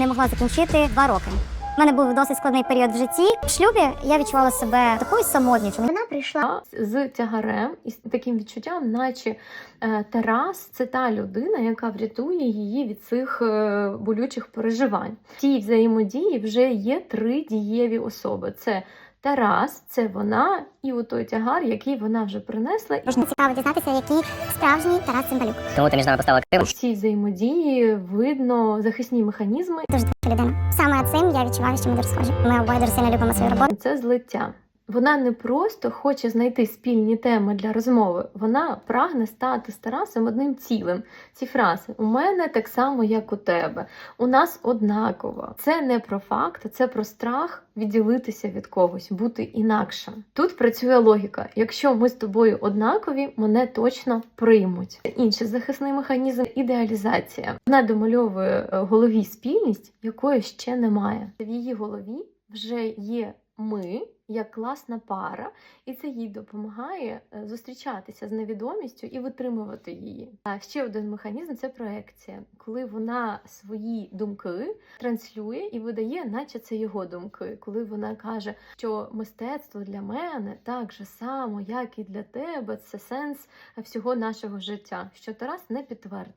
не могла закінчити два роки. У мене був досить складний період в житті. В шлюбі я відчувала себе такою самотнічою. Прийшла з тягарем і з таким відчуттям, наче е, Тарас це та людина, яка врятує її від цих е, болючих переживань. В тій взаємодії вже є три дієві особи: це Тарас, це вона і у той тягар, який вона вже принесла. Можна цікаво дізнатися, який справжній Тарас Цимбалюк. Тому ти між нами поставила криву. В цій взаємодії видно захисні механізми. Дуже людина. Саме цим я відчуваю, що ми дуже схожі. Ми обоє дуже сильно любимо свою роботу. Це злиття. Вона не просто хоче знайти спільні теми для розмови, вона прагне стати з Тарасом одним цілим. Ці фрази у мене так само, як у тебе. У нас однаково. Це не про факт, це про страх відділитися від когось, бути інакшим. Тут працює логіка: якщо ми з тобою однакові, мене точно приймуть. Інший захисний механізм ідеалізація. Вона домальовує е, голові спільність, якої ще немає. В її голові вже є ми як класна пара, і це їй допомагає е, зустрічатися з невідомістю і витримувати її. А ще один механізм це проекція, коли вона свої думки транслює і видає, наче це його думки. Коли вона каже, що мистецтво для мене так же само, як і для тебе, це сенс всього нашого життя. Що Тарас не підтвердив.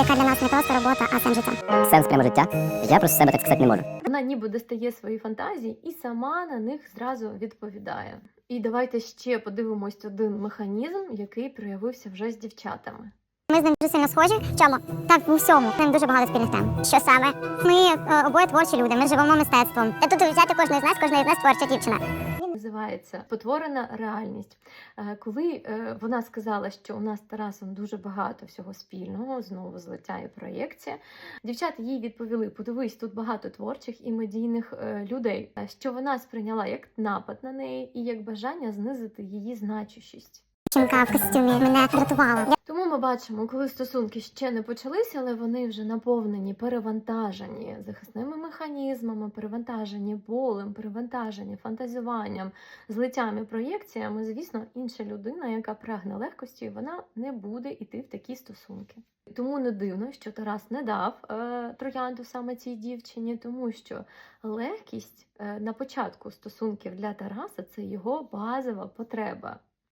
Яка для нас не просто робота, а сенс життя. Сенс прямо життя. Я просто себе так сказати не можу. Вона ніби достає свої фантазії і сама на них зразу відповідає. І давайте ще подивимось один механізм, який проявився вже з дівчатами. Ми з ним дуже сильно схожі. Чому? Так, у всьому. З дуже багато спільних тем. Що саме? Ми е, обоє творчі люди, ми живемо мистецтвом. Та тут взяти кожної з нас, кожної з нас творча дівчина. Він називається Потворена реальність. Е, Коли е, вона сказала, що у нас з Тарасом дуже багато всього спільного, знову злиття і проєкція, дівчата їй відповіли: подивись, тут багато творчих і медійних е, людей, що вона сприйняла як напад на неї і як бажання знизити її значущість. Дівчинка в костюмі мене врятувала. Ми бачимо, коли стосунки ще не почалися, але вони вже наповнені, перевантажені захисними механізмами, перевантажені болем, перевантажені фантазуванням, злиттям і проєкціями. Звісно, інша людина, яка прагне легкості, вона не буде йти в такі стосунки. Тому не дивно, що Тарас не дав е, троянду саме цій дівчині, тому що легкість е, на початку стосунків для Тараса це його базова потреба.